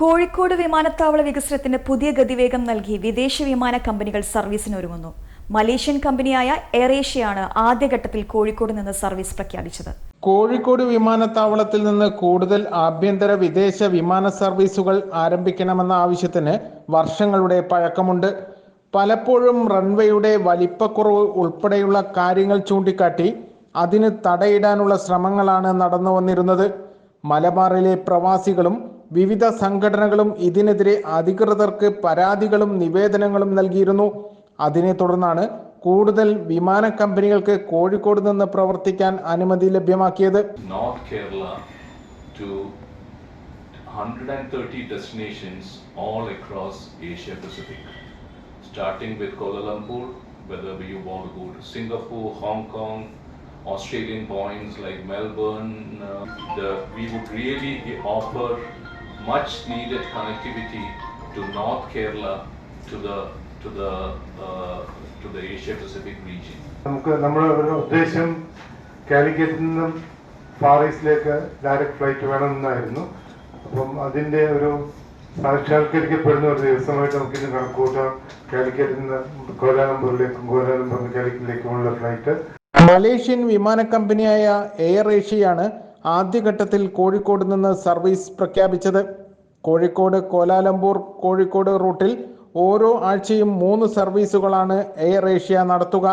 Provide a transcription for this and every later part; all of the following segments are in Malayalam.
കോഴിക്കോട് വിമാനത്താവള വികസനത്തിന് പുതിയ ഗതിവേഗം നൽകി വിദേശ വിമാന കമ്പനികൾ സർവീസിന് ഒരുങ്ങുന്നു മലേഷ്യൻ കമ്പനിയായ എയറേഷ്യയാണ് ആദ്യഘട്ടത്തിൽ കോഴിക്കോട് നിന്ന് സർവീസ് പ്രഖ്യാപിച്ചത്. കോഴിക്കോട് വിമാനത്താവളത്തിൽ നിന്ന് കൂടുതൽ ആഭ്യന്തര വിദേശ വിമാന സർവീസുകൾ ആരംഭിക്കണമെന്ന ആവശ്യത്തിന് വർഷങ്ങളുടെ പഴക്കമുണ്ട്. പലപ്പോഴും റൺവേയുടെ വലിപ്പക്കുറവ് ഉൾപ്പെടെയുള്ള കാര്യങ്ങൾ ചൂണ്ടിക്കാട്ടി അതിന് തടയിടാനുള്ള ശ്രമങ്ങളാണ് നടന്നു വന്നിരുന്നത് മലബാറിലെ പ്രവാസികളും വിവിധ സംഘടനകളും ഇതിനെതിരെ അധികൃതർക്ക് പരാതികളും നിവേദനങ്ങളും നൽകിയിരുന്നു അതിനെ തുടർന്നാണ് കൂടുതൽ വിമാന കമ്പനികൾക്ക് കോഴിക്കോട് നിന്ന് പ്രവർത്തിക്കാൻ അനുമതി ലഭ്യമാക്കിയത് north Kerala to 130 destinations all across Asia Pacific. Starting with Kuala Lumpur, whether you want to go to Singapore, Hong Kong, Australian points like Melbourne, uh, the, we would really offer much needed connectivity to North Kerala to the to the uh, to the Asia Pacific region. നമുക്ക് നമ്മുടെ ഒരു ഉദ്ദേശം കാലിക്കറ്റിൽ നിന്നും ഫാർ ഈസ്റ്റിലേക്ക് ഡയറക്റ്റ് ഫ്ലൈറ്റ് വേണമെന്നായിരുന്നു. അപ്പം അതിന്റെ ഒരു സാക്ഷാത്കരിക്കപ്പെടുന്ന ഒരു ദിവസമായിട്ട് നമുക്ക് ഇന്ന് കണക്കൂട്ടാം കാലിക്കറ്റിൽ നിന്ന് കോലാലംപൂരിലേക്കും കോലാലംപൂരിൽ നിന്ന് കാലിക്കറ്റിലേക്കുമുള്ള ഫ്ലൈറ്റ് മലേഷ്യൻ വിമാന കമ്പനിയായ എയർ ഏഷ്യയാണ് ആദ്യഘട്ടത്തിൽ കോഴിക്കോട് നിന്ന് സർവീസ് പ്രഖ്യാപിച്ചത്. കോഴിക്കോട് കോലാലംപൂർ കോഴിക്കോട് റൂട്ടിൽ ഓരോ ആഴ്ചയും മൂന്ന് സർവീസുകളാണ് എയർ ഏഷ്യ നടത്തുക.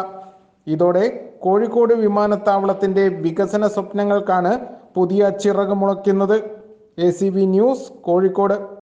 ഇതോടെ കോഴിക്കോട് വിമാനത്താവളത്തിന്റെ വികസന സ്വപ്നങ്ങൾക്കാണ് പുതിയ ചിറക് മുളയ്ക്കുന്നത്. A news Kozhikode.